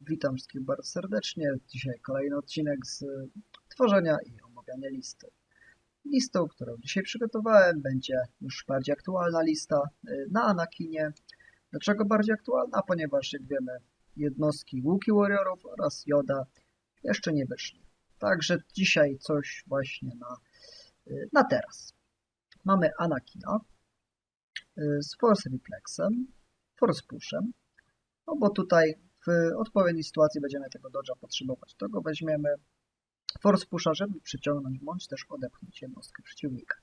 Witam wszystkich bardzo serdecznie. Dzisiaj kolejny odcinek z y, tworzenia i omawiania listy. Listą, którą dzisiaj przygotowałem, będzie już bardziej aktualna lista y, na Anakinie. Dlaczego bardziej aktualna? Ponieważ, jak wiemy, jednostki Łuki Warriorów oraz Yoda jeszcze nie wyszli. Także dzisiaj coś właśnie na, y, na teraz. Mamy Anakina z Force Reflexem, Force Pushem, no bo tutaj w odpowiedniej sytuacji będziemy tego dodge'a potrzebować. To go weźmiemy force pusha, żeby przyciągnąć bądź też odepchnąć jednostkę przeciwnika.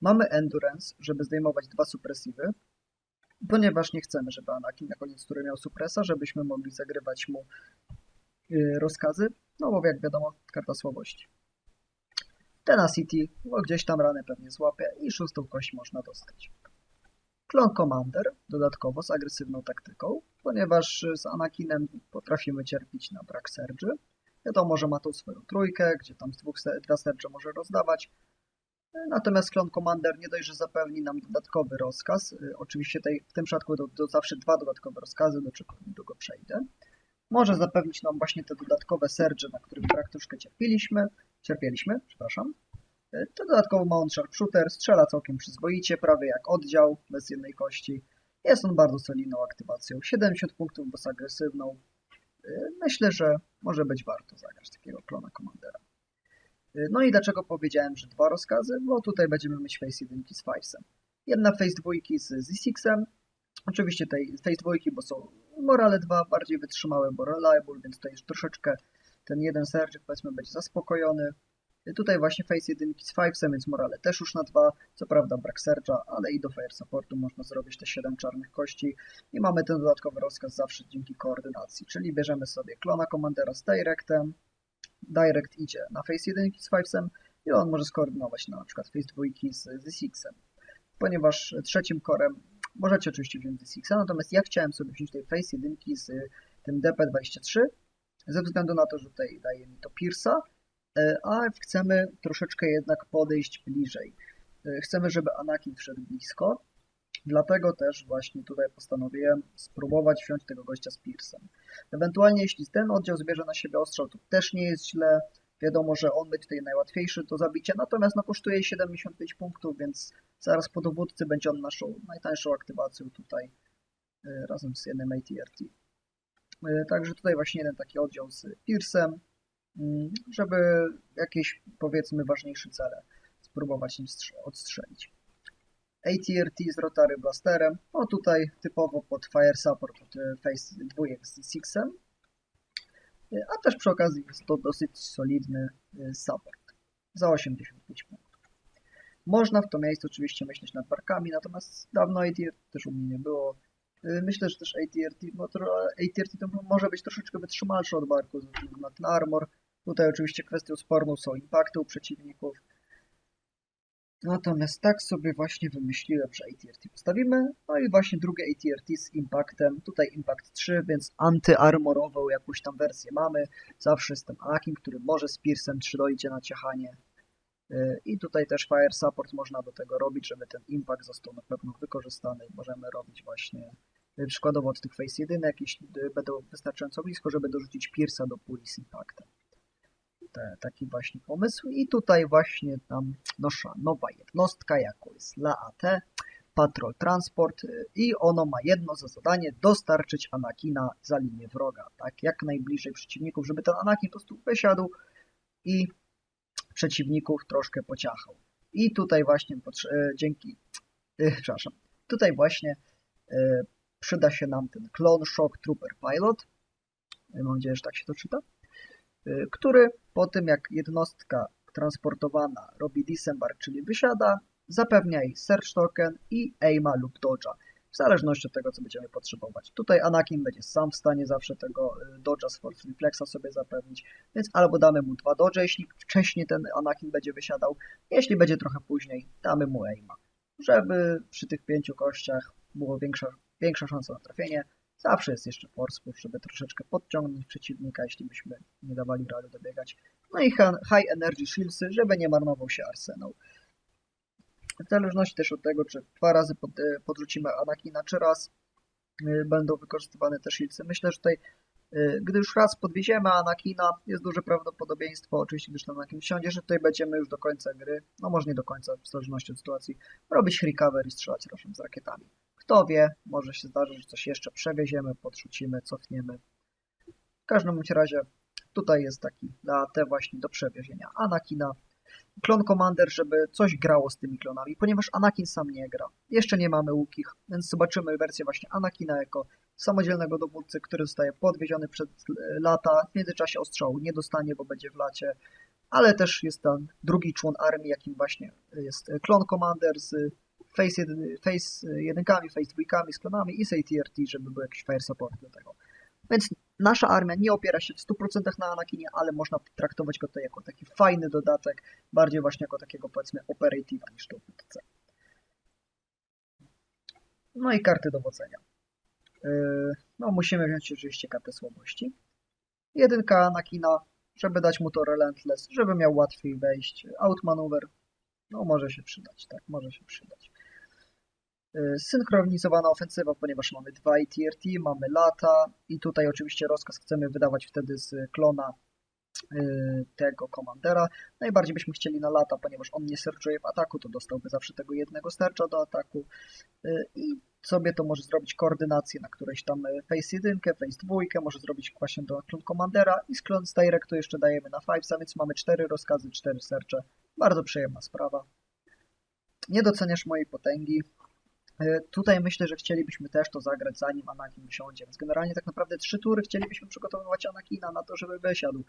Mamy endurance, żeby zdejmować dwa supresywy, ponieważ nie chcemy, żeby Anakin na koniec tury miał supresa, żebyśmy mogli zagrywać mu yy, rozkazy, no bo jak wiadomo, karta słabości. Tenacity, bo gdzieś tam ranę pewnie złapie i szóstą kość można dostać. Clone Commander, dodatkowo z agresywną taktyką, ponieważ z Anakinem potrafimy cierpieć na brak Sergy. Wiadomo, że ma tą swoją trójkę, gdzie tam z dwóch, dwa Serge może rozdawać. Natomiast Clone Commander nie dość, że zapewni nam dodatkowy rozkaz. Oczywiście tej, w tym przypadku to, to zawsze dwa dodatkowe rozkazy, do czego niedługo przejdę. Może zapewnić nam właśnie te dodatkowe Serge, na których brak troszkę cierpieliśmy. Cierpieliśmy, przepraszam. To dodatkowo ma on sharpshooter, strzela całkiem przyzwoicie, prawie jak oddział, bez jednej kości. Jest on bardzo solidną aktywacją. 70 punktów, bo z agresywną. Myślę, że może być warto zagrać takiego klona komandera. No i dlaczego powiedziałem, że dwa rozkazy? Bo tutaj będziemy mieć face 1 z Fivesem. Jedna face 2 z Z6em. Oczywiście tej face 2, bo są morale 2 bardziej wytrzymałe, bo reliable, więc tutaj już troszeczkę ten jeden serczyk powiedzmy będzie zaspokojony. Tutaj właśnie face 1 z 5 więc morale też już na 2. Co prawda brak Serge'a, ale i do Fire Supportu można zrobić te 7 czarnych kości. I mamy ten dodatkowy rozkaz zawsze dzięki koordynacji. Czyli bierzemy sobie klona Commandera z Directem. Direct idzie na face 1 z 5 i on może skoordynować na przykład face 2 z, z 6 Ponieważ trzecim korem możecie oczywiście wziąć z 6 natomiast ja chciałem sobie wziąć tej face 1 z tym DP23 ze względu na to, że tutaj daje mi to Pierce'a a chcemy troszeczkę jednak podejść bliżej. Chcemy, żeby Anakin wszedł blisko, dlatego też właśnie tutaj postanowiłem spróbować wziąć tego gościa z Piersem. Ewentualnie jeśli ten oddział zbierze na siebie ostrzał, to też nie jest źle. Wiadomo, że on będzie tutaj najłatwiejszy do zabicia, natomiast no, kosztuje 75 punktów, więc zaraz po dowódcy będzie on naszą najtańszą aktywacją tutaj razem z jednym ATRT. Także tutaj właśnie jeden taki oddział z Piersem, żeby jakieś powiedzmy ważniejsze cele spróbować im odstrzelić. ATRT z Rotary Blasterem, no tutaj typowo pod Fire Support od Face 2 z Sixem, a też przy okazji jest to dosyć solidny support za 85 punktów. Można w to miejsce oczywiście myśleć nad parkami, natomiast dawno ATRT też u mnie nie było. Myślę, że też ATRT, ATRT to może być troszeczkę wytrzymalsze od barku ze względu na ten armor, Tutaj oczywiście kwestią sporną są impakty u przeciwników. Natomiast tak sobie właśnie wymyśliłem, że ATRT postawimy. No i właśnie drugie ATRT z impaktem. Tutaj impact 3, więc antyarmorową jakąś tam wersję mamy. Zawsze jestem Anakin, który może z Piersem 3 dojdzie na ciechanie. I tutaj też Fire Support można do tego robić, żeby ten impact został na pewno wykorzystany. Możemy robić właśnie przykładowo od tych Face 1, jeśli będą wystarczająco blisko, żeby dorzucić Piersa do puli z impactem te, taki właśnie pomysł. I tutaj właśnie tam nasza nowa jednostka, jaką jest LAAT, Patrol Transport i ono ma jedno za zadanie dostarczyć Anakina za linię wroga, tak, jak najbliżej przeciwników, żeby ten Anakin po prostu wysiadł i przeciwników troszkę pociachał. I tutaj właśnie e, dzięki, e, przepraszam, tutaj właśnie przyda się nam ten Clone Shock Trooper Pilot, mam nadzieję, że tak się to czyta, który po tym jak jednostka transportowana robi disembark, czyli wysiada, zapewnia jej search token i aima lub dodge'a, w zależności od tego, co będziemy potrzebować. Tutaj Anakin będzie sam w stanie zawsze tego dodge'a z Force Reflexa sobie zapewnić, więc albo damy mu dwa dodge, jeśli wcześniej ten Anakin będzie wysiadał, jeśli będzie trochę później, damy mu aima, żeby przy tych pięciu kościach było większa, większa szansa na trafienie, Zawsze jest jeszcze push, żeby troszeczkę podciągnąć przeciwnika, jeśli byśmy nie dawali rady dobiegać. No i high energy shieldsy, żeby nie marnował się arsenał. W zależności też od tego, czy dwa razy pod, e, podrzucimy Anakina, czy raz e, będą wykorzystywane te shieldsy. Myślę, że tutaj Y, Gdy już raz podwieziemy Anakina, jest duże prawdopodobieństwo, oczywiście gdyż tam Anakin wsiądzie, że tutaj będziemy już do końca gry, no może nie do końca, w zależności od sytuacji, robić recover i strzelać razem z rakietami. Kto wie, może się zdarzyć, że coś jeszcze przewieziemy, podrzucimy, cofniemy. W każdym razie tutaj jest taki dla te właśnie do przewiezienia Anakina. Klon Commander, żeby coś grało z tymi klonami, ponieważ Anakin sam nie gra. Jeszcze nie mamy łukich, więc zobaczymy wersję właśnie Anakina jako samodzielnego dowódcy, który zostaje podwieziony przez lata. W międzyczasie ostrzału nie dostanie, bo będzie w lacie, ale też jest tam drugi człon armii, jakim właśnie jest Klon Commander z Face, jedy, face jedynkami, Face dwójkami, z klonami i ATRT, żeby był jakiś fire support do tego. Więc nasza armia nie opiera się w 100% na Anakinie, ale można traktować go tutaj jako taki fajny dodatek, bardziej właśnie jako takiego powiedzmy operative'a niż dowódcę. No i karty dowodzenia. Yy, no musimy wziąć oczywiście kartę słabości. Jedynka Anakina, żeby dać mu to Relentless, żeby miał łatwiej wejść. Outmaneuver, no może się przydać, tak, może się przydać. Yy, Synchronizowana ofensywa, ponieważ mamy dwa TRT, mamy lata i tutaj oczywiście rozkaz chcemy wydawać wtedy z klona yy, tego komandera. Najbardziej byśmy chcieli na lata, ponieważ on nie serczuje w ataku, to dostałby zawsze tego jednego sercza do ataku yy, i sobie to może zrobić koordynację na którejś tam y, face 1, face 2, może zrobić właśnie do klon Commandera i z klon z Directu jeszcze dajemy na 5, więc mamy 4 rozkazy, 4 sercze. Bardzo przyjemna sprawa. Nie doceniasz mojej potęgi. Y, Tutaj myślę, że chcielibyśmy też to zagrać zanim Anakin wysiądzie, więc generalnie tak naprawdę trzy tury chcielibyśmy przygotowywać Anakina na to, żeby wysiadł,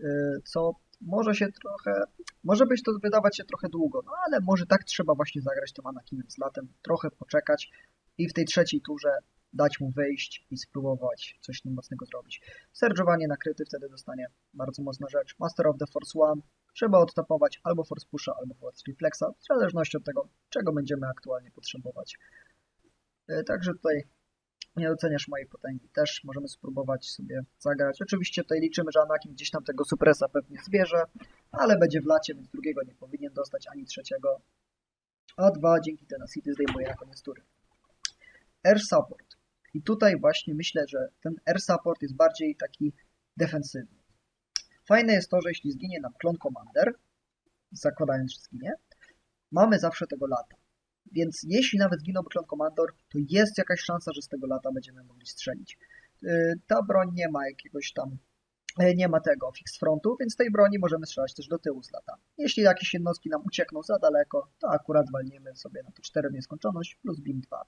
Y, co może się trochę, może być to wydawać się trochę długo, no ale może tak trzeba właśnie zagrać tym Anakinem z latem, trochę poczekać i w tej trzeciej turze dać mu wyjść i spróbować coś nim mocnego zrobić. Serżowanie nakryty wtedy dostanie bardzo mocna rzecz. Master of the Force One trzeba odtapować albo Force Pusha, albo Force Reflexa, w zależności od tego, czego będziemy aktualnie potrzebować. Y, Także tutaj nie doceniasz mojej potęgi. Też możemy spróbować sobie zagrać. Oczywiście tutaj liczymy, że Anakin gdzieś tam tego supresa pewnie zbierze, ale będzie w lacie, więc drugiego nie powinien dostać, ani trzeciego. A dwa dzięki Tenacity zdejmuje na koniec tury. Air Support. I tutaj właśnie myślę, że ten Air Support jest bardziej taki defensywny. Fajne jest to, że jeśli zginie nam klon Commander, zakładając, że zginie, mamy zawsze tego lata. Więc jeśli nawet zginąłby klon Commander, to jest jakaś szansa, że z tego lata będziemy mogli strzelić. Yy, Ta broń nie ma jakiegoś tam, yy, nie ma tego fix frontu, więc tej broni możemy strzelać też do tyłu z lata. Jeśli jakieś jednostki nam uciekną za daleko, to akurat walniemy sobie na to 4 nieskończoność plus BIM 2.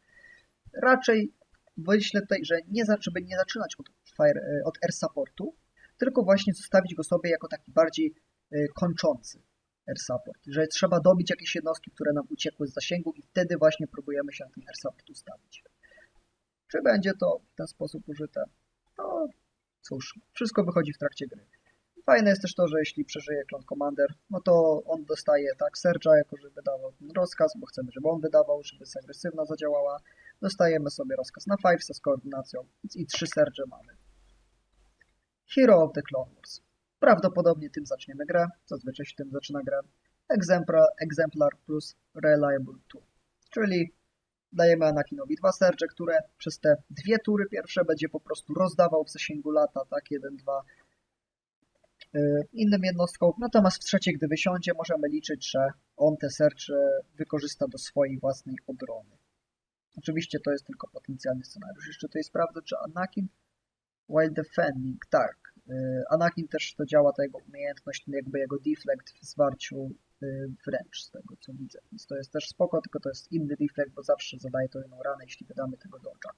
Raczej myślę tutaj, że nie, za- żeby nie zaczynać od, fire, yy, od air supportu, tylko właśnie zostawić go sobie jako taki bardziej yy, kończący air support, że trzeba dobić jakieś jednostki, które nam uciekły z zasięgu i wtedy właśnie próbujemy się na ten air support ustawić. Czy będzie to w ten sposób użyte? No cóż, wszystko wychodzi w trakcie gry. Fajne jest też to, że jeśli przeżyje klon Commander, no to on dostaje tak Serge'a, jako że wydawał ten rozkaz, bo chcemy, żeby on wydawał, żeby agresywna zadziałała. Dostajemy sobie rozkaz na 5 z koordynacją i trzy Serge mamy. Hero of the Clone Wars. Prawdopodobnie tym zaczniemy grę, zazwyczaj się tym zaczyna grę. Exemplar, exemplar plus Reliable 2, czyli dajemy Anakinowi dwa sercze, które przez te dwie tury pierwsze będzie po prostu rozdawał w zasięgu lata, tak, 1, 2 innym jednostkom. Natomiast w trzeciej, gdy wysiądzie, możemy liczyć, że on te sercze wykorzysta do swojej własnej obrony. Oczywiście to jest tylko potencjalny scenariusz. Jeszcze tutaj sprawdzę, czy Anakin while defending, tak. Y, Anakin też to działa, ta jego umiejętność, jakby jego deflect w zwarciu y, wręcz, z tego co widzę. Więc to jest też spoko, tylko to jest inny deflect, bo zawsze zadaje to jedną ranę, jeśli wydamy tego dodge'a.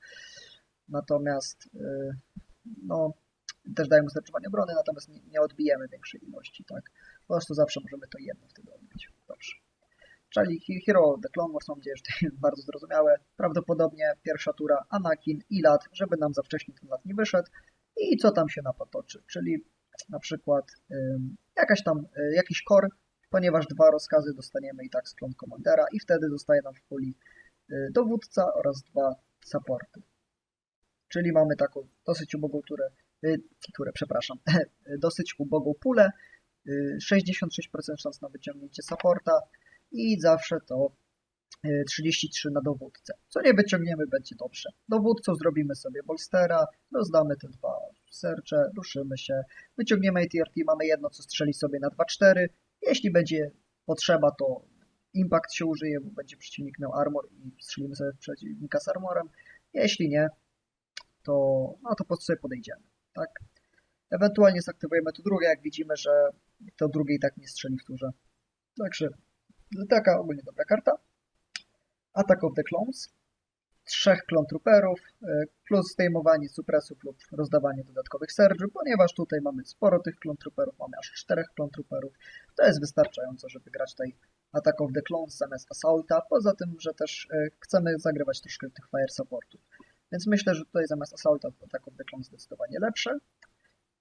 Natomiast, no, też daje mu zleczowanie obrony, natomiast nie, nie odbijemy większej ilości, tak? Po prostu zawsze możemy to jedno wtedy odbić. Dobrze. Czyli He- Hero The Clone Wars, mam nadzieję, że to jest bardzo zrozumiałe. Prawdopodobnie pierwsza tura Anakin i lat, żeby nam za wcześnie ten lat nie wyszedł. I co tam się napotoczy, czyli na przykład ym, jakaś tam, y, jakiś core, ponieważ dwa rozkazy dostaniemy i tak z klon Commandera i wtedy zostaje nam w puli y, dowódca oraz dwa supporty. Czyli mamy taką dosyć ubogą turę, y, turę, przepraszam, dosyć ubogą pulę, y, 66% szans na wyciągnięcie supporta i zawsze to y, 33 na dowódcę. Co nie wyciągniemy, będzie dobrze. Dowódcą zrobimy sobie bolstera, rozdamy te dwa sercze, ruszymy się, wyciągniemy ATRT, mamy jedno, co strzeli sobie na 2-4. Jeśli będzie potrzeba, to impact się użyje, bo będzie przeciwnik miał armor i strzelimy sobie przeciwnika z armorem. Jeśli nie, to, no to po prostu sobie podejdziemy, tak? Ewentualnie zaktywujemy to drugie, jak widzimy, że to drugie i tak nie strzeli w turze. Także taka ogólnie dobra karta. Attack of the Clones. Trzech klon trooperów, e, plus zdejmowanie supresów lub rozdawanie dodatkowych serży, ponieważ tutaj mamy sporo tych klon trooperów, mamy aż czterech klon trooperów. To jest wystarczająco, żeby grać tutaj Attack of the Clones zamiast Assaulta. Poza tym, że też e, chcemy zagrywać troszkę tych fire supportów. Więc myślę, że tutaj zamiast Assaulta of the Clones zdecydowanie lepsze.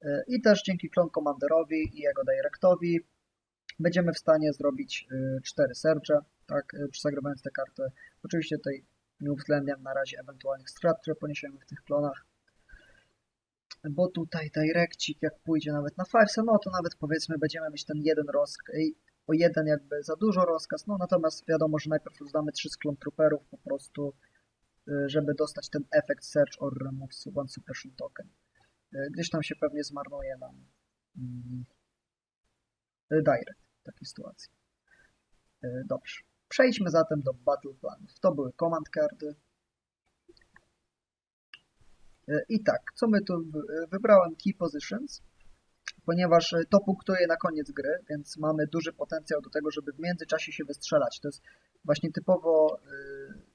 E, I też dzięki Clone Commanderowi i jego Directowi będziemy w stanie zrobić y, cztery sercze, tak, y, zagrywając tę kartę. Oczywiście tutaj nie uwzględniam na razie ewentualnych strat, które poniesiemy w tych klonach. Bo tutaj Direccik, jak pójdzie nawet na Fivesa, no to nawet powiedzmy będziemy mieć ten jeden rozkaz, o jeden jakby za dużo rozkaz, no natomiast wiadomo, że najpierw rozdamy trzy sklon trooperów po prostu, żeby dostać ten efekt Search or Remove One Suppression Token. Gdzieś tam się pewnie zmarnuje nam mm, Direct w takiej sytuacji. E, Dobrze. Przejdźmy zatem do Battle Planów. To były command cardy. I tak, co my tu wy- wybrałem Key Positions, ponieważ to punktuje na koniec gry, więc mamy duży potencjał do tego, żeby w międzyczasie się wystrzelać. To jest właśnie typowo y,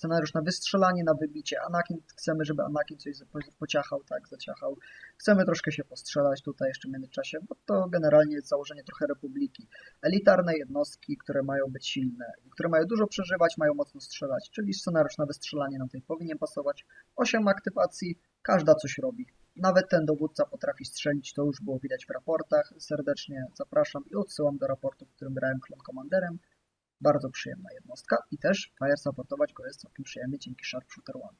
scenariusz na wystrzelanie, na wybicie. Anakin, chcemy, żeby Anakin coś po- pociachał, tak, zaciachał. Chcemy troszkę się postrzelać tutaj jeszcze w międzyczasie, bo to generalnie jest założenie trochę republiki. Elitarne jednostki, które mają być silne, które mają dużo przeżywać, mają mocno strzelać, czyli scenariusz na wystrzelanie nam tutaj powinien pasować. 8 aktywacji, każda coś robi. Nawet ten dowódca potrafi strzelić, to już było widać w raportach. Serdecznie zapraszam i odsyłam do raportu, w którym brałem klon komanderem. Bardzo przyjemna jednostka i też fire supportować go jest całkiem przyjemnie dzięki Sharpshooter One.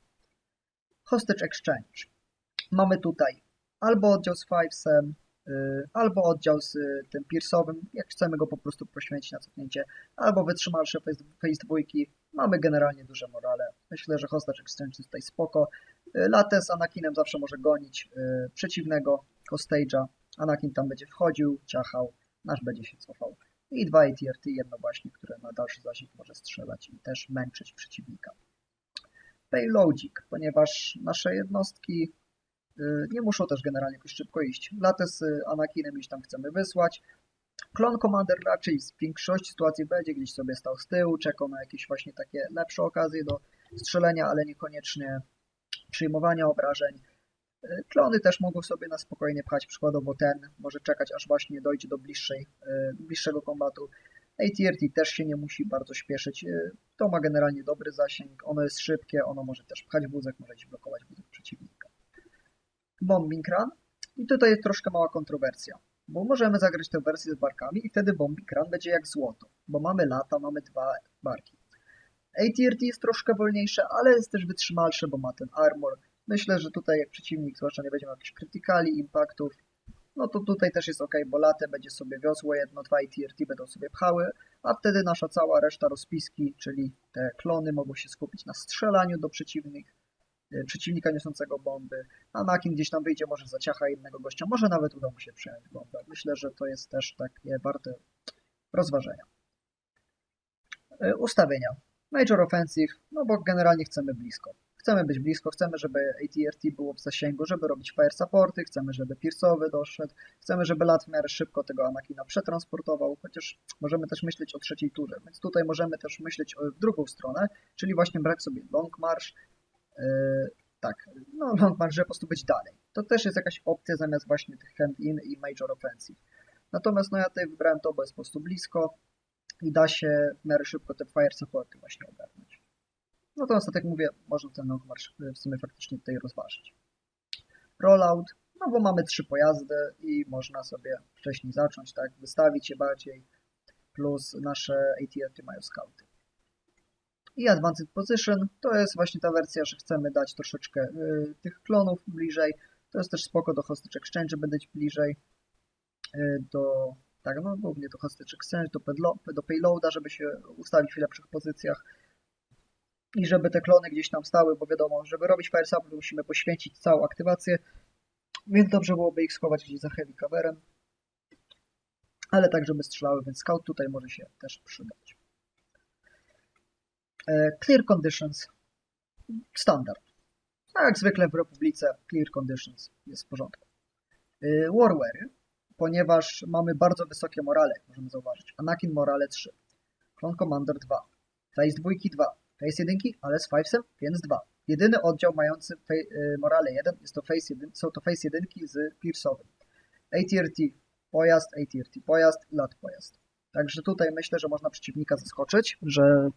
Hostage Exchange. Mamy tutaj albo oddział z Fivesem, yy, albo oddział z y, tym Pierce'owym, jak chcemy go po prostu poświęcić na cofnięcie, albo wytrzymalsze face, dwójki. Mamy generalnie duże morale. Myślę, że Hostage Exchange jest tutaj spoko. Yy, Latę z Anakinem zawsze może gonić yy, przeciwnego hostage'a. Anakin tam będzie wchodził, ciachał, nasz będzie się cofał. I dwa ATRT, jedno właśnie, które na dalszy zasięg może strzelać i też męczyć przeciwnika. Payloadzik, ponieważ nasze jednostki y, nie muszą też generalnie jakoś szybko iść. Latę z Anakinem gdzieś tam chcemy wysłać. Klon Commander raczej w większości sytuacji będzie gdzieś sobie stał z tyłu, czekał na jakieś właśnie takie lepsze okazje do strzelenia, ale niekoniecznie przyjmowania obrażeń. Klony też mogą sobie na spokojnie pchać, przykładowo ten może czekać aż właśnie dojdzie do bliższej, y, bliższego kombatu. ATRT też się nie musi bardzo śpieszyć. Y, To ma generalnie dobry zasięg, ono jest szybkie, ono może też pchać wózek, może ci blokować wózek przeciwnika. Bombing Run. I tutaj jest troszkę mała kontrowersja, bo możemy zagrać tę wersję z barkami i wtedy Bombing Run będzie jak złoto, bo mamy lata, mamy dwa barki. ATRT jest troszkę wolniejsze, ale jest też wytrzymalsze, bo ma ten armor. Myślę, że tutaj jak przeciwnik zwłaszcza nie będzie miał jakichś krytykali, impaktów, no to tutaj też jest ok, bo latę będzie sobie wiozło jedno, dwa ATRT będą sobie pchały, a wtedy nasza cała reszta rozpiski, czyli te klony mogą się skupić na strzelaniu do przeciwnych, e, przeciwnika niosącego bomby. Anakin gdzieś tam wyjdzie, może zaciacha jednego gościa, może nawet uda mu się przejąć bombę. Myślę, że to jest też takie warte rozważenia. E, Ustawienia. Major Offensive, no bo generalnie chcemy blisko. Chcemy być blisko, chcemy, żeby ATRT było w zasięgu, żeby robić fire supporty, chcemy, żeby Pierce'owy doszedł, chcemy, żeby lat w miarę szybko tego Anakina przetransportował, chociaż możemy też myśleć o trzeciej turze, więc tutaj możemy też myśleć w drugą stronę, czyli właśnie brać sobie long march, yy, tak, no long march, żeby po prostu być dalej. To też jest jakaś opcja zamiast właśnie tych hand in i major offensive. Natomiast no ja tutaj wybrałem to, bo jest po prostu blisko i da się w miarę szybko te fire supporty właśnie ogarnąć. Natomiast, tak jak mówię, można ten march w sumie faktycznie tutaj rozważyć. Rollout, no bo mamy trzy pojazdy i można sobie wcześniej zacząć, tak, wystawić je bardziej, plus nasze ATR mają skauty. I Advanced Position to jest właśnie ta wersja, że chcemy dać troszeczkę y, tych klonów bliżej. To jest też spoko do Hostage Exchange, dać bliżej y, do, tak, no głównie do Hostage Exchange, do, pedlo- do payloada, żeby się ustawić w lepszych pozycjach i żeby te klony gdzieś tam stały, bo wiadomo, żeby robić fire musimy poświęcić całą aktywację, Więc dobrze byłoby ich schować gdzieś za heavy coverem. Ale tak, żeby strzelały, więc scout tutaj może się też przydać. E, Clear conditions. Standard. Tak jak zwykle w Republice clear conditions jest w porządku. Y, Warware, ponieważ mamy bardzo wysokie morale, możemy zauważyć. Anakin morale 3, Clone Commander 2, Phase 2 2, Phase 1, ale z 5 więc 2. Jedyny oddział mający y, morale 1 jest to phase 1, są to Phase 1 z Pierce'owym. ATRT pojazd, ATRT pojazd, lat pojazd. Także tutaj myślę, że można przeciwnika zaskoczyć, że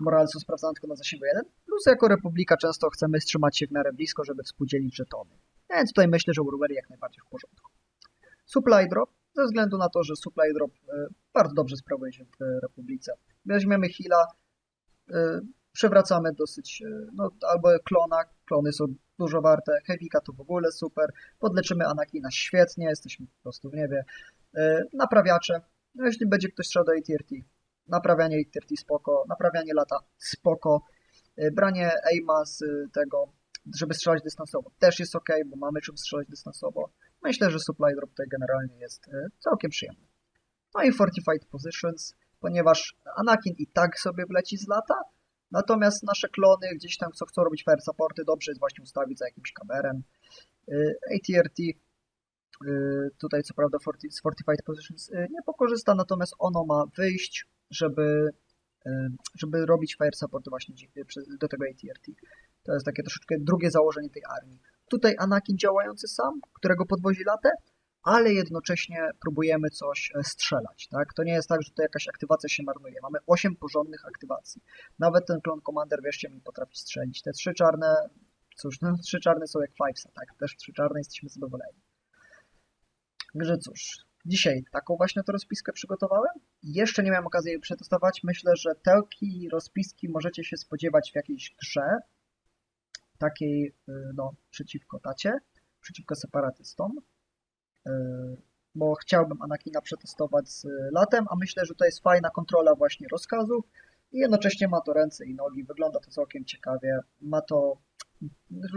morale są sprawdzane tylko na zasięgu 1, plus jako Republika często chcemy trzymać się w miarę blisko, żeby współdzielić żetony. Więc tutaj myślę, że Warware jak najbardziej w porządku. Supply drop, ze względu na to, że supply drop e, bardzo dobrze sprawuje się w e, Republice. Weźmiemy heala, e, przewracamy dosyć, e, no albo klona, klony są dużo warte, Heavika to w ogóle super, podleczymy Anakina świetnie, jesteśmy po prostu w niebie. E, Naprawiacze, no jeśli będzie ktoś strzelał do ATRT, naprawianie ATRT spoko, naprawianie lata spoko, branie aima z tego, żeby strzelać dystansowo też jest ok, bo mamy czym strzelać dystansowo. Myślę, że supply drop tutaj generalnie jest całkiem przyjemny. No i Fortified Positions, ponieważ Anakin i tak sobie wleci z lata, natomiast nasze klony gdzieś tam, co chcą robić fire supporty, dobrze jest właśnie ustawić za jakimś kamerem. ATRT tutaj co prawda z Fortified Positions y, nie pokorzysta, natomiast ono ma wyjść, żeby, y, żeby robić fire supporty właśnie do tego ATRT. To jest takie troszeczkę drugie założenie tej armii. Tutaj Anakin działający sam, którego podwozi latę, ale jednocześnie próbujemy coś e, strzelać, tak? To nie jest tak, że to jakaś aktywacja się marnuje. Mamy 8 porządnych aktywacji. Nawet ten klon Commander, wierzcie mi, potrafi strzelić. Te trzy czarne, cóż, no, trzy czarne są jak Fivesa, tak? Też trzy czarne jesteśmy zadowoleni. Także cóż, dzisiaj taką właśnie to rozpiskę przygotowałem. Jeszcze nie miałem okazji jej przetestować. Myślę, że taki rozpiski możecie się spodziewać w jakiejś grze, takiej, y, no, przeciwko tacie, przeciwko separatystom, bo chciałbym Anakina przetestować z latem, a myślę, że to jest fajna kontrola właśnie rozkazów i jednocześnie ma to ręce i nogi, wygląda to całkiem ciekawie, ma to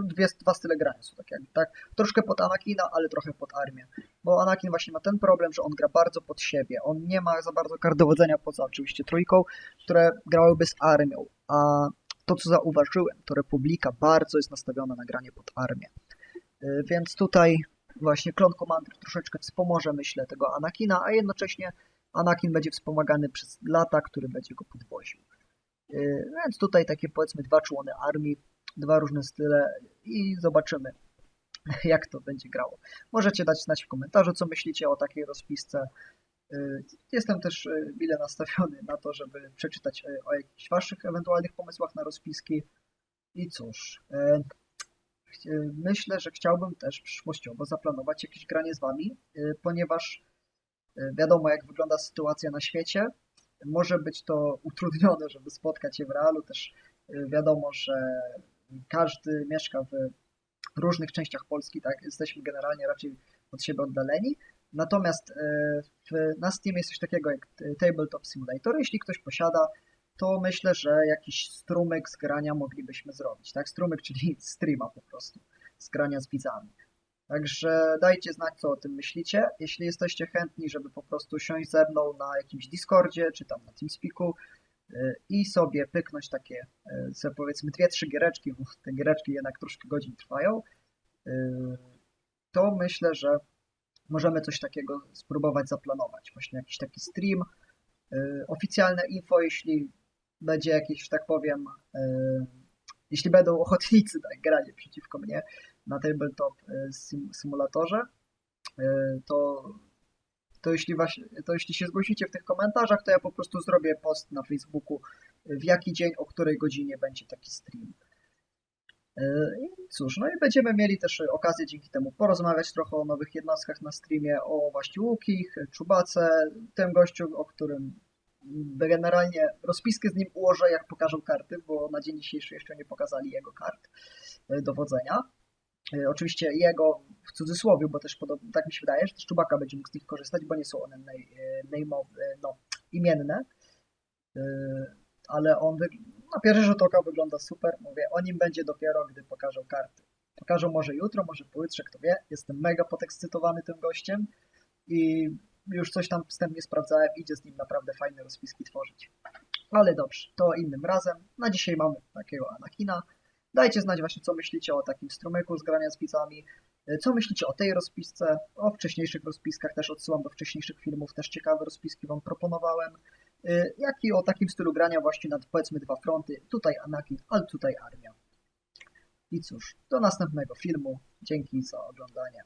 dwie, dwa style grania są tak jakby, tak, troszkę pod Anakina, ale trochę pod armię, bo Anakin właśnie ma ten problem, że on gra bardzo pod siebie, on nie ma za bardzo kart dowodzenia poza oczywiście trójką, które grałyby z armią, a to co zauważyłem, to Republika bardzo jest nastawiona na granie pod armię, Y, więc tutaj właśnie Clone Commander troszeczkę wspomoże, myślę, tego Anakina, a jednocześnie Anakin będzie wspomagany przez lata, który będzie go podwoził. Y, Więc tutaj takie powiedzmy dwa człony armii, dwa różne style i zobaczymy, jak to będzie grało. Możecie dać znać w komentarzu, co myślicie o takiej rozpisce. Y, Jestem też y, mile nastawiony na to, żeby przeczytać o jakichś waszych ewentualnych pomysłach na rozpiski. I cóż, myślę, że chciałbym też przyszłościowo zaplanować jakieś granie z wami, y, ponieważ y, wiadomo, jak wygląda sytuacja na świecie. Może być to utrudnione, żeby spotkać się w realu. Też y, wiadomo, że każdy mieszka w różnych częściach Polski, tak? Jesteśmy generalnie raczej od siebie oddaleni. Natomiast w, na Steam jest coś takiego jak Tabletop Simulator. Jeśli ktoś posiada, to myślę, że jakiś strumyk z grania moglibyśmy zrobić, tak? Strumyk, czyli streama po prostu, z grania z widzami. Także dajcie znać, co o tym myślicie. Jeśli jesteście chętni, żeby po prostu siąść ze mną na jakimś Discordzie, czy tam na TeamSpeaku y, i sobie pyknąć takie, y, sobie powiedzmy dwie, trzy giereczki, bo te giereczki jednak troszkę godzin trwają, y, to myślę, że możemy coś takiego spróbować zaplanować. Właśnie jakiś taki stream, oficjalne info, jeśli będzie jakieś, że tak powiem, y, jeśli będą ochotnicy tak, granie przeciwko mnie na tabletop sim- symulatorze, y, to, to, jeśli właśnie, to jeśli się zgłosicie w tych komentarzach, to ja po prostu zrobię post na Facebooku, w jaki dzień, o której godzinie będzie taki stream. I cóż, no i będziemy mieli też okazję dzięki temu porozmawiać trochę o nowych jednostkach na streamie, o właśnie Łukich, Czubace, tym gościu, o którym generalnie rozpiskę z nim ułożę, jak pokażą karty, bo na dzień dzisiejszy jeszcze nie pokazali jego kart y, dowodzenia. Y, Oczywiście jego w cudzysłowie, bo też tak mi się wydaje, że też Czubaka będzie mógł z nich korzystać, bo nie są one name'owe, no, imienne. Ale on na pierwszy rzut oka wygląda super. Mówię, o nim będzie dopiero, gdy pokażą karty. pokażą może jutro, może pojutrze, kto wie. Jestem mega podekscytowany tym gościem i już coś tam wstępnie sprawdzałem, idzie z nim naprawdę fajne rozpiski tworzyć. Ale dobrze, to innym razem. Na dzisiaj mamy takiego Anakina. Dajcie znać właśnie, co myślicie o takim strumyku z grania z widzami, co myślicie o tej rozpisce, o wcześniejszych rozpiskach, też odsyłam do wcześniejszych filmów, też ciekawe rozpiski Wam proponowałem, y, jak i o takim stylu grania właśnie nad powiedzmy dwa fronty, tutaj Anakin, ale tutaj armia. I cóż, do następnego filmu, dzięki za oglądanie.